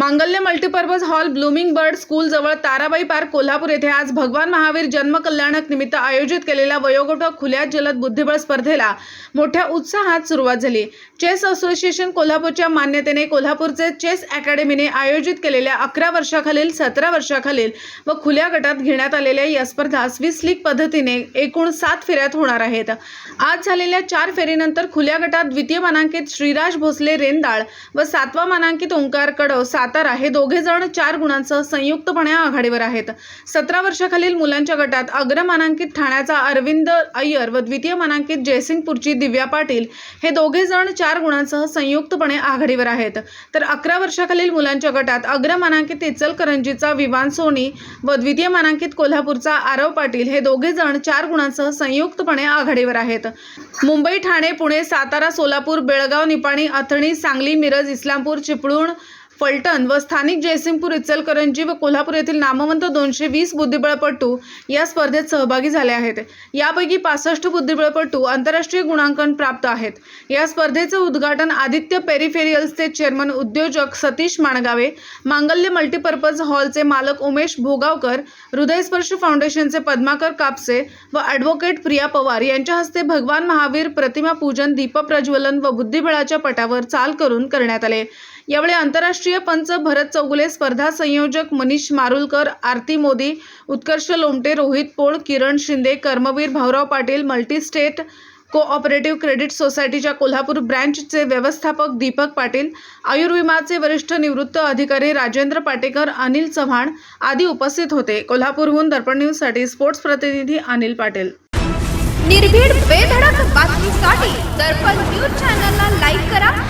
Mangalya multipurpose hall blooming bird school जवळ Tarabai park Kolhapur येथे आज भगवान महावीर जन्म कल्याणक निमित्त आयोजित केलेल्या वयोगट खुल्या जलद बुद्धिबळ स्पर्धेला मोठ्या उत्साहात सुरुवात झाली. चेस असोसिएशन कोल्हापूरच्या मान्यतेने कोल्हापूरचे चेस अकॅडमीने आयोजित केलेल्या अकरा वर्षाखालील सतरा वर्षाखालील व खुल्या गटात घेण्यात आलेल्या या स्पर्धा स्विस लीग पद्धतीने एकूण सात फेऱ्यात होणार आहेत. आज झालेल्या चार फेरीनंतर खुल्या गटात द्वितीय मानांकित श्रीराज भोसले रेंदाळ व सातवा मानांकित ओंकार कडव सातारा हे दोघे जण चार गुणांसह संयुक्तपणे आघाडीवर आहेत. सतरा वर्षाखालील मुलांच्या गटात अग्र मानांकित ठाण्याचा अरविंद अय्यर व द्वितीय मानांकित जयसिंगपूरची दिव्या पाटील हे दोघे जण चार गुणांसह संयुक्तपणे आघाडीवर आहेत. तर अकरा वर्षाखालील मुलांच्या गटात अग्र मानांकित इचलकरंजीचा विवान सोनी व द्वितीय मानांकित कोल्हापूरचा आरव पाटील हे दोघे जण चार गुणांसह संयुक्तपणे आघाडीवर आहेत. मुंबई ठाणे पुणे सातारा सोलापूर बेळगाव निपाणी अथणी सांगली मिरज इस्लामपूर चिपळूण फलटण व स्थानिक जयसिंगपूर इचलकरंजी व कोल्हापूर येथील नामवंत दोनशे वीस बुद्धिबळपटू या स्पर्धेत सहभागी झाले आहेत. यापैकी पासष्ट बुद्धिबळपटू आंतरराष्ट्रीय गुणांकन प्राप्त आहेत. या स्पर्धेचं उद्घाटन आदित्य पेरिफेरियल्सचे चेअरमन उद्योजक सतीश माणगावे मांगल्य मल्टीपर्पज हॉलचे मालक उमेश भोगावकर हृदयस्पर्श फाउंडेशनचे पद्माकर कापसे व ॲडव्होकेट प्रिया पवार यांच्या हस्ते भगवान महावीर प्रतिमा पूजन दीपप्रज्वलन व बुद्धिबळाच्या पटावर चाल करून करण्यात आले. यावेळी आंतरराष्ट्रीय पंच भरत चौगुले स्पर्धा संयोजक Manish Marulkar Aarti Modi Utkarsh Lomte Rohit Pol Kiran Shinde Karmaveer Bhaurao Patil multistate cooperative credit सोसायटीच्या कोल्हापूर ब्रँचचे व्यवस्थापक दीपक पाटील आयुर्विमाचे वरिष्ठ निवृत्त अधिकारी राजेंद्र पाटेकर अनिल चव्हाण आदी उपस्थित होते. कोल्हापूरहून दर्पण न्यूजसाठी स्पोर्ट्स प्रतिनिधी अनिल पाटील. निर्भीड बेधडक बातमीसाठी दर्पण न्यूज चॅनलला लाईक करा.